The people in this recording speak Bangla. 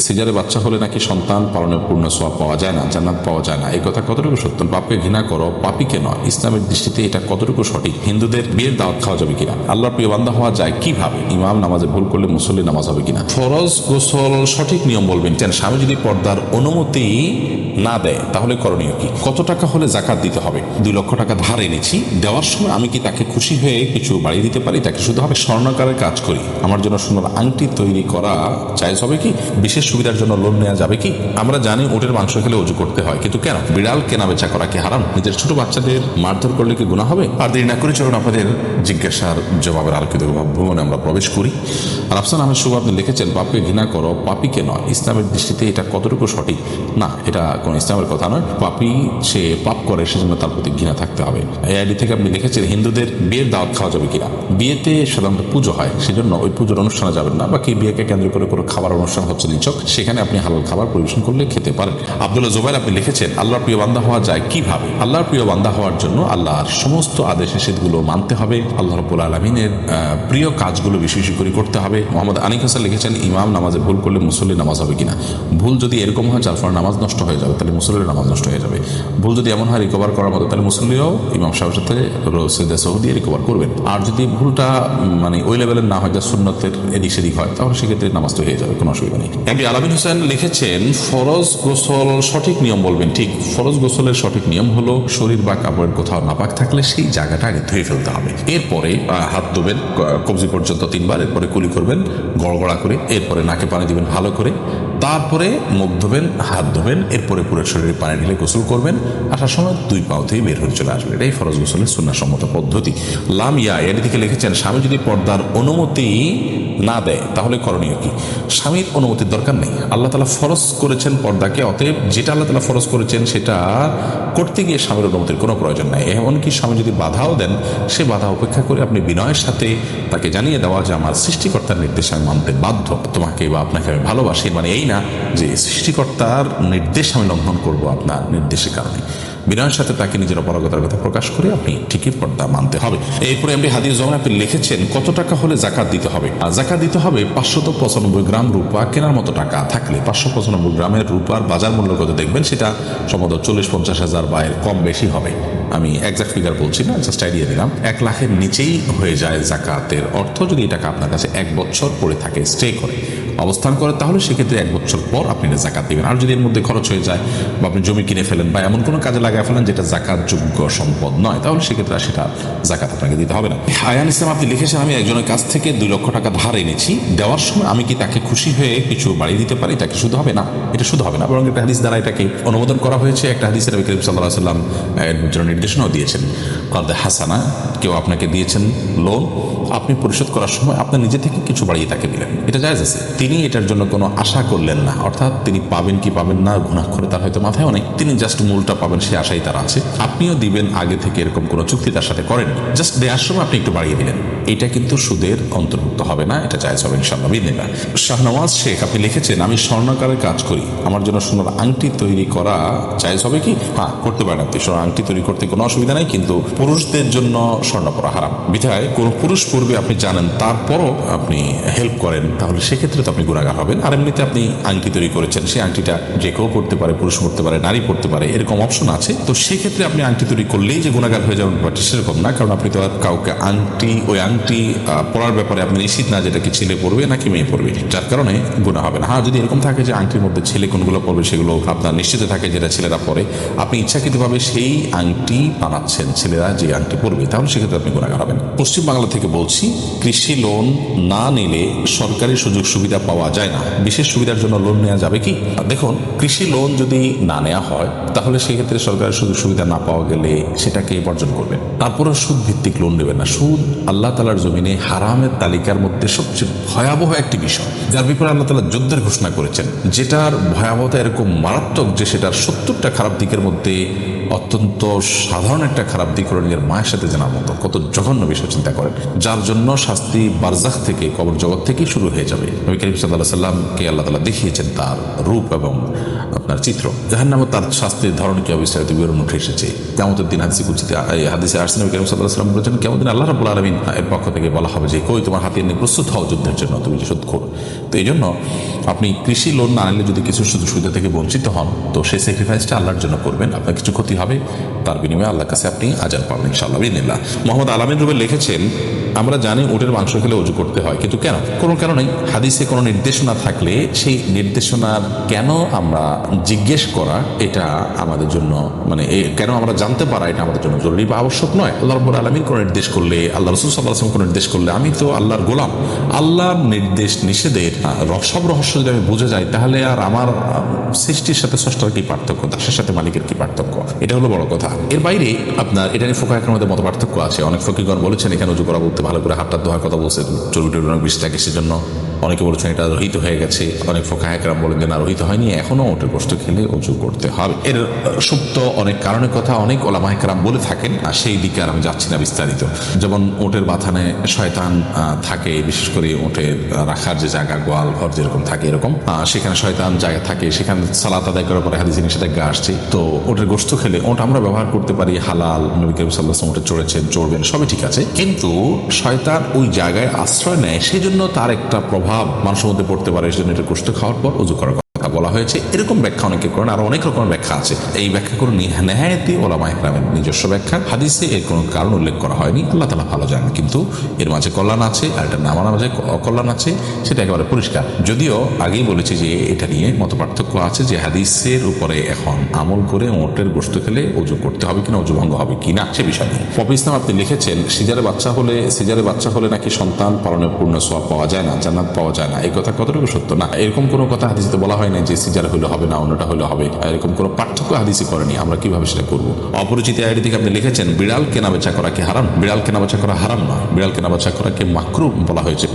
সিজারে বাচ্চা হলে নাকি সন্তান পালনের পূর্ণ সোয়াব পাওয়া যায় না, জান্নাত পাওয়া যায় না। এই কথা কতটুকু সত্য? পাপকে ঘৃণা করো, পাপিকে নয়। ইসলামের দৃষ্টিতে এটা কতটুকু সঠিক? হিন্দুদের বিয়ের দাওয়াত খাওয়া যাবে কিনা? আল্লাহর প্রিয় বান্ধা হওয়া যায় কীভাবে? ইমাম নামাজে ভুল করলে মুসল্লি নামাজ হবে কিনা? ফরজ, গোসল, সঠিক নিয়ম বলবেন যেন স্বামী যদি পর্দার অনুমতি না দেয়, তাহলে করণীয় কি? কত টাকা হলে জাকাত দিতে হবে? দুই লক্ষ টাকা ধার এনেছি, দেওয়ার সময় আমি কি তাকে খুশি হয়ে কিছু বাড়িয়ে দিতে পারি? তাকে শুধু হবে স্বর্ণকারের কাজ করি। আমার জন্য সোনার আংটি তৈরি করা চাইজ হবে কি? বিশেষ সুবিধার জন্য লোন নেওয়া যাবে কি? আমরা জানি ওটের মাংস খেলে অজু করতে হয়, কিন্তু কেন? বিড়াল কেনা বেচা করা কি হারাম? নিজের ছোট বাচ্চাদের মারধর করলে কি গুণা হবে? আর দেরি না করে চলুন আপনাদের জিজ্ঞাসার জবাবের আলোকিত ভ্রমণে আমরা প্রবেশ করি। আর আফসান আহমেদ শুভ, আপনি লিখেছেন পাপকে ঘৃণা করো, পাপিকে নয়। ইসলামের দৃষ্টিতে এটা কতটুকু সঠিক? না, এটা কোনো ইসলামের কথা নয়। পাপি সে পাপ করে, সেজন্য তার প্রতি ঘৃণা থাকতে হবে। এই আইডি থেকে আপনি লিখেছেন, হিন্দুদের বিয়ের দাওয়াত খাওয়া যাবে কিনা? বিয়েতে সাধারণত পুজো হয়, সেজন্য ওই পুজোর অনুষ্ঠানে যাবেন না। বাকি বিয়েকে কেন্দ্র করে কোনো খাবার অনুষ্ঠান হচ্ছে নিচক সেখানে আপনি হালাল খাবার পরিবেশন করলে খেতে পারেন আব্দুল্লাহ জোবাইর আপনি লিখেছেন, আল্লাহর প্রিয় বান্দা হওয়া যায় কীভাবে? আল্লাহর প্রিয় বান্দা হওয়ার জন্য আল্লাহর সমস্ত আদেশ নিষেধগুলো মানতে হবে। আল্লাহ রব্বুল আলমিনের প্রিয় কাজগুলো বেশি বেশি করে করতে হবে। মোহাম্মদ আনিক হাসান লিখেছেন, ইমাম নামাজে ভুল করলে মুসল্লি নামাজ হবে কিনা? ভুল যদি এরকম হয়, যার ফলে নামাজ নষ্ট হয়ে যাবে, তাহলে মুসল্লির নামাজ নষ্ট হয়ে যাবে। ভুল যদি এমন হয় রিকভার করার মতো, তাহলে মুসল্লিরাও ইমাম সাহেবের সাথে রসিদা সৌদি রিকভার করবেন। আর যদি ভুলটা মানে ওই লেভেলের না হয়, যা সুন্নতের এদিক সেদিক হয়, তাহলে সেক্ষেত্রে নামাজ তো হয়ে যাবে, কোনো অসুবিধা নেই। এমনি আলামিন হোসেন লিখেছেন, ফরজ গোসল সঠিক নিয়ম বলবেন। ঠিক, ফরজ গোসলের সঠিক নিয়ম হলো শরীর বা কাপড়ের কোথাও নাপাক থাকলে সেই জায়গাটা আগে ধুয়ে ফেলতে হবে। এরপরে হাত ধোবেন কবজি পর্যন্ত তিনবার, এরপরে কুলি করবেন, গড়গড়া করে, এরপরে নাকে পানি দিবেন ভালো করে। তারপরে মুখ ধোবেন, হাত ধোবেন, এরপরে পুরো শরীরে পানি ঢেলে গোসল করবেন। আসার সময় দুই পাও থেকে বের হয়ে চলে আসবে এটাই ফরজ গোসলের সুন্নাসম্মত পদ্ধতি। লাম ইয়া এর দিকে লিখেছেন, স্বামী যদি পর্দার অনুমতি না দেয়, তাহলে করণীয় কি? স্বামীর অনুমতির দরকার নেই। আল্লাহ তালা ফরজ করেছেন পর্দাকে, অতএব যেটা আল্লাহ তালা ফরজ করেছেন সেটা করতে গিয়ে স্বামীর অনুমতির কোনো প্রয়োজন নাই। এমনকি স্বামী যদি বাধাও দেন, সে বাধা উপেক্ষা করে আপনি বিনয়ের সাথে তাকে জানিয়ে দেওয়া যে আমার সৃষ্টিকর্তার নির্দেশ আমি মানতে বাধ্য। তোমাকে বা আপনাকে আমি ভালোবাসি মানে এই না যে সৃষ্টিকর্তার নির্দেশ আমি লঙ্ঘন করব আপনার নির্দেশের কারণে। বিনয়ের সাথে তাকে নিজের অপারগতার কথা প্রকাশ করে আপনি ঠিকই পর্দা মানতে হবে। এরপরে আপনি হাদিস জমা আপনি লিখেছেন, কত টাকা হলে জাকাত দিতে হবে? আর জাকাত দিতে হবে পাঁচশত পঁচানব্বই গ্রাম রূপা, কেনার মতো টাকা। থাকলে পাঁচশো পঁচানব্বই গ্রামের রূপার বাজার মূল্য কত দেখবেন সেটা সম্ভবত চল্লিশ পঞ্চাশ হাজার বা কম বেশি হবে। আমি একজাক্ট ফিগার বলছি না জাস্ট আইডিয়া দিলাম। এক লাখের নিচেই হয়ে যায় জাকাতের অর্থ যদি টাকা আপনার কাছে এক বছর পড়ে থাকে স্টে করে। অবস্থান করে, তাহলে সেক্ষেত্রে এক বছর পর আপনি জাকাত দিবেন। আর যদি এর মধ্যে খরচ হয়ে যায় বা আপনি জমি কিনে ফেলেন বা এমন কোনো কাজে লাগায় ফেলেন যেটা জাকাত যোগ্য সম্পদ নয়, তাহলে সেক্ষেত্রে সেটা জাকাত আপনাকে দিতে হবে না। আয়ান ইসলাম, আপনি লিখেছেন, আমি একজনের কাছ থেকে দুই লক্ষ টাকা ধার এনেছি। দেওয়ার সময় আমি কি তাকে খুশি হয়ে কিছু বাড়িয়ে দিতে পারি? তাকে শুধু হবে না? এটা শুধু হবে না, বরং একটা হাদিস দ্বারা এটাকে অনুমোদন করা হয়েছে। একটা হাদিসের নবী করিম সাল্লাহ সাল্লাম জন্য নির্দেশনাও দিয়েছেন। কাদে হাসানা, কেউ আপনাকে দিয়েছেন লোন, আপনি পরিশোধ করার সময় আপনার নিজে থেকে কিছু বাড়িয়ে তাকে দিলেন। এটা জায়জ আছে। তিনি এটার জন্য কোনো আশা করলেন না। অর্থাৎ তিনি পাবেন কি পাবেন না গুণাক্ষরে তার হয়তো মাথায় অনেক। তিনি জাস্ট মূলটা পাবেন, সে আশাই তার আছে। আপনিও দিবেন, আগে থেকে এরকম কোনো চুক্তি তার সাথে করেন জাস্ট দেওয়ার সময় আপনি একটু বাড়িয়ে দিলেন। এটা কিন্তু সুদের অন্তর্ভুক্ত হবে না, এটা জায়জ হবে ইনশাল্লাহ বিদিনা শাহনওয়াজ শেখ, আপনি লিখেছেন, আমি স্বর্ণকারের কাজ করি, আমার জন্য সোনার আংটি তৈরি করা চাইজ হবে কি? হ্যাঁ করতে পারেন আপনি, সোনার আংটি তৈরি করতে কোনো অসুবিধা নাই, কিন্তু পুরুষদের জন্য স্বর্ণ পরা হারাম। বিধায় কোনো পুরুষ পূর্বে আপনি জানেন, তারপরও আপনি হেল্প করেন, তাহলে সেক্ষেত্রে তো আপনি গুণাগার হবেন। আর এমনিতে আপনি আংটি তৈরি করেছেন, সেই আংটিটা যে কেউ পড়তে পারে, পুরুষ পড়তে পারে, নারী পড়তে পারে, এরকম অপশন আছে। তো সেক্ষেত্রে আপনি আংটি তৈরি করলেই যে গুণাগার হয়ে যাবেন সেরকম না, কারণ আপনি তো আর কাউকে আংটি, ওই আংটি আহ, পরার ব্যাপারে আপনি নিশ্চিত না যেটা কি ছেলে পড়বে নাকি মেয়ে পড়বে যার কারণে গুণা হবে না। হ্যাঁ যদি এরকম থাকে যে আংটির মধ্যে ছেলে কোনগুলো পড়বে সেগুলো আপনার নিশ্চিত থাকে যেটা ছেলেরা পরে আপনি ইচ্ছাকৃতভাবে সেই আংটি বানাচ্ছেন ছেলেরা যে আংটি পড়বে তাহলে সেক্ষেত্রে আপনি গুণাগার হবেন। পশ্চিম বাংলা থেকে বলছি কৃষি লোন না নিলে সরকারি সুযোগ সুবিধা পাওয়া যায় না। বিশেষ সুবিধার জন্য লোন নেওয়া যাবে কি? দেখুন কৃষি লোন যদি না নেওয়া হয় তাহলে সেক্ষেত্রে সরকারের সুযোগ সুবিধা না পাওয়া গেলে সেটাকে বর্জন করবেন। তারপরে সুদ ভিত্তিক লোন নেবেন না। সুদ আল্লাহ তালার জমিনে হারামের তালিকার মধ্যে সবচেয়ে ভয়াবহ একটি বিষয়, যার বিপরীতে আল্লাহ তালা যুদ্ধের ঘোষণা করেছেন। যেটার ভয়াবহতা এরকম মারাত্মক যে সেটার সত্তরটা খারাপ দিকের মধ্যে অত্যন্ত সাধারণ একটা খারাপ দিক হলো নিজের মায়ের সাথে জানার মতো। কত জঘন্য বিষয় চিন্তা করেন। যার জন্য শাস্তি বারজাখ থেকে, কবর জগৎ থেকেই শুরু হয়ে যাবে। নবী করিম সাল্লাহ সাল্লামকে আল্লাহ তালা দেখিয়েছেন তার রূপ এবং আপনার চিত্র। যাহার নামে তার শাস্তির ধরন কি বিস্তারিত বিবরণ উঠে এসেছে। কেমতের দিন হাদিসে কুচিতে হাদিসে আসছে নবী করিম সাল্লাহ সাল্লাম বলেছেন কেমন দিন আল্লাহ রাবুল আলমিন এর পক্ষ থেকে বলা হবে যে, কই তোমার হাতে নিয়ে প্রস্তুত হও যুদ্ধের জন্য, তুমি যে শোধ করো তো এই জন্য আপনি কৃষি লোন না নিলে যদি কিছু সুযোগ সুবিধা থেকে বঞ্চিত হন, তো সেই স্যাক্রিফাইসটা আল্লাহর জন্য করবেন, আপনার কিছু ক্ষতি হবে, তার বিনিময়ে আল্লাহর কাছে আপনি আজার পাবেন, ইনশাআল্লাহ বিদিনিল্লাহ মোহাম্মদ আলামিন রুবেল লিখেছেন আমরা জানি উটের মাংস খেলে উজু করতে হয়, কিন্তু কেন? কোনো কারণ হাদিসে কোনো নির্দেশনা থাকলে সেই নির্দেশনার কেন আমরা জিজ্ঞেস করা এটা আমাদের জন্য মানে কেন আমরা জানতে পারা এটা আমাদের জন্য জরুরি বা আবশ্যক নয়। আল্লাহ রব্বুল আলমীর কোনো নির্দেশ করলে, আল্লাহ রসুল সাল্লাহ আসলাম কোনো নির্দেশ করলে, আমি তো আল্লাহর গোলাম। আল্লাহর নির্দেশ নিষেধের সব রহস্য যদি আমি বুঝে যাই, তাহলে আর আমার সৃষ্টির সাথে ষষ্ঠর কি পার্থক্য? দাসের সাথে মালিকের কি পার্থক্য? এটা হলো বড় কথা। এর বাইরে আপনার, এটা নিয়ে ফোকা মধ্যে মত পার্থক্য আছে। অনেক ফকিগণ বলেছেন, এখানে উজু করা বলতে ভালো করে হাতটা ধোয়ার কথা বলছেন চর্বি টর্বি অনেক বেশি থাকে সেজন্য। অনেকে বলেছেন এটা রহিত হয়ে গেছে। অনেক ফোকা বলেন যে না, রহিত হয়নি এখনও ওটের গোষ্ঠ খেলে উজু করতে হবে। এর সুপ্ত অনেক কারণের কথা অনেক ওলামা একরাম বলে থাকেন, আর সেই দিকে আর আমি যাচ্ছি না বিস্তারিত। যেমন ওটের বাথানে শয়তান থাকে, বিশেষ করে ওটের রাখার যে জায়গা, গোয়াল ঘর যেরকম থাকে এরকম সেখানে শয়তান জায়গা থাকে, সেখানে সালাত আদায় করার পরে হাদিস নিষেধাজ্ঞা আসছে। তো ওটের গোস্ত খেলে ওটা আমরা ব্যবহার করতে পারি, হালাল, নবী করিম সাল্লাহ ওটে চড়েছেন, চড়বেন, সবই ঠিক আছে। কিন্তু শয়তান ওই জায়গায় আশ্রয় নেয় সেই জন্য তার একটা প্রভাব মানুষের মধ্যে পড়তে পারে সেজন্য এটা গোস্ত খাওয়ার পর উজু কথা বলা হয়েছে। এরকম ব্যাখ্যা অনেকে করেন, আর অনেক রকমের ব্যাখ্যা আছে। এই ব্যাখ্যা করে নেহায়তি ওলামা ইকরামের নিজস্ব ব্যাখ্যা। হাদিসে এর কোনো কারণ উল্লেখ করা হয়নি। আল্লাহ তালা ভালো জানেন, কিন্তু এর মাঝে কল্যাণ আছে আর এটা নামার মাঝে অকল্যাণ আছে, সেটা একেবারে পরিষ্কার। যদিও আগেই বলেছি যে এটা নিয়ে মত পার্থক্য আছে যে হাদিসের উপরে এখন আমল করে ওটের গোস্ত খেলে অজু করতে হবে কিনা অজু ভঙ্গ হবে কিনা, সে বিষয় নিয়ে। পপি ইসলাম আপনি লিখেছেন, সিজারে বাচ্চা হলে সিজারে বাচ্চা হলে নাকি সন্তান পালনের পূর্ণ সব পাওয়া যায় না, জান্নাত পাওয়া যায় না। এই কথা কতটুকু সত্য? না, এরকম কোনো কথা হাদিসে বলা হয় যে সিজার হলে হবে না, অন্যটা হলে হবে। এরকম কোনো পার্থক্য হাদিসি করেনি। আমরা কীভাবে সেটা করব? অপরিচিত আইডি থেকে আপনি লিখেছেন বিড়াল কেনা বেচা করা কি হারাম। বিড়াল কেনা বেচা করা হারাম না। বিড়াল কেনা বেচা করা কি মাকরু বলা হয়েছে।